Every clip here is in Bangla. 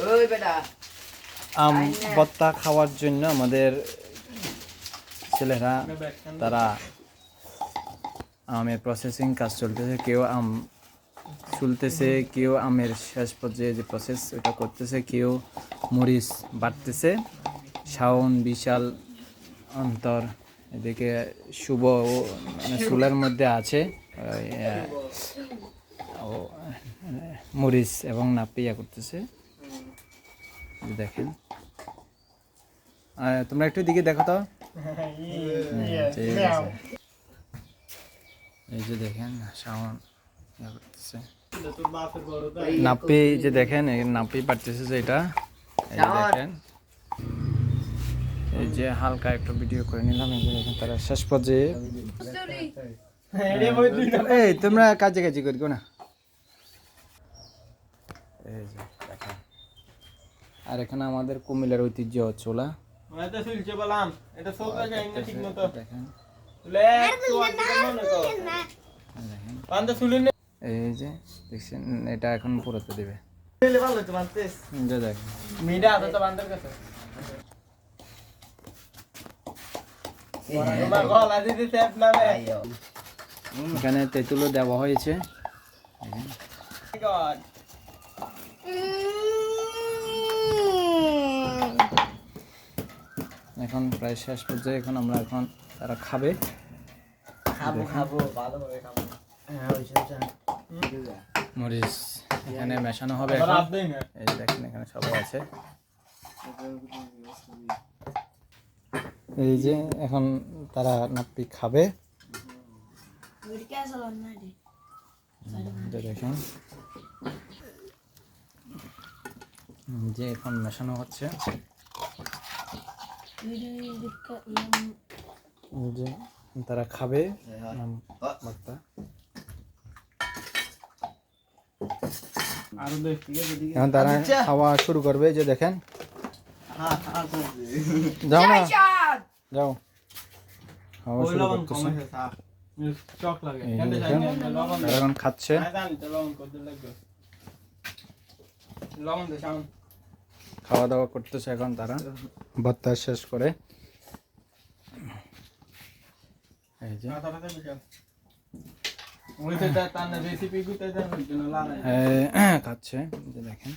ওই বেটা। আম ভর্তা খাওয়ার জন্য আমাদের ছেলেরা তারা আমের প্রসেসিং কাজ চলতেছে কেউ আম চুলতেছে কেউ আমের শেষ পর্যায়ে যে প্রসেস ওটা করতেছে কেউ মরিচ বাটতেছে শাওন বিশাল অন্তর এদিকে শুভ ও মানে চুলার মধ্যে আছে মরিচ এবং নাপিয়া করতেছে। দেখেন। তোমরা একটু দিকে দেখো তো। হ্যাঁ। এই যে দেখেন শাওন নাপি যে দেখেন নাপি পারতেছে যে এটা। এই যে দেখেন। এই যে হালকা একটু ভিডিও করে নিলাম এই যে দেখেন তারা শেষ পর্যায়ে। এই তোমরা কাজে কাজে করি না। এই যে দেখেন। আর এখানে আমাদের কুমিল্লার ঐতিহ্য চোলা নে এই যে দেখছেন এটা এখন পুরোতে দিবে। লে ভালো তো বানতেস এই যে দেখেন মিডা আছে তো বান্দার কাছে তোমার গলা দিতে সেফ নামে আইও এখানে তেঁতুলও দেওয়া হয়েছে গড এখন প্রায় শেষ পর্যায়ে এখন আমরা এখন তারা খাবে। খাব খাব ভালো করে খাব। হ্যাঁ মরিচ এখানে মেশানো হবে এই যে দেখেন এখানে সবাই আছে। এই যে এখন তারা নাপ্পি খাবে। দেখেন। যে এখন মেশানো হচ্ছে। যে তারা খাবে আম ভর্তা। এখন তারা খাওয়া শুরু করবে যে দেখেন। হ্যাঁ হ্যাঁ যাও না। যাও। খাওয়া শুরু করতেছে। এখন খাচ্ছে। খাওয়া দাওয়া করতেছে এখন তারা। ভর্তা শেষ করে। এই যে। মাথা ব্যথা বিশাল ওই তো তার তার রেসিপি গুতে দেন ওই জন্য লাগাই এ, খাচ্ছে দেখেন।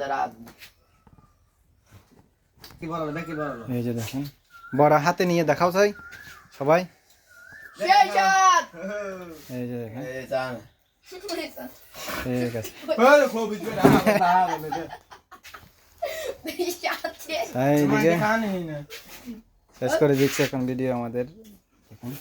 দাঁড়া কি বলো নাকি বলো এই যে দেখেন। বড় হাতে নিয়ে দেখাও চাই সবাই। এই যে দেখেন। ঠিক আছে। শেষ করে দিচ্ছি এখন ভিডিও আমাদের। দেখুন।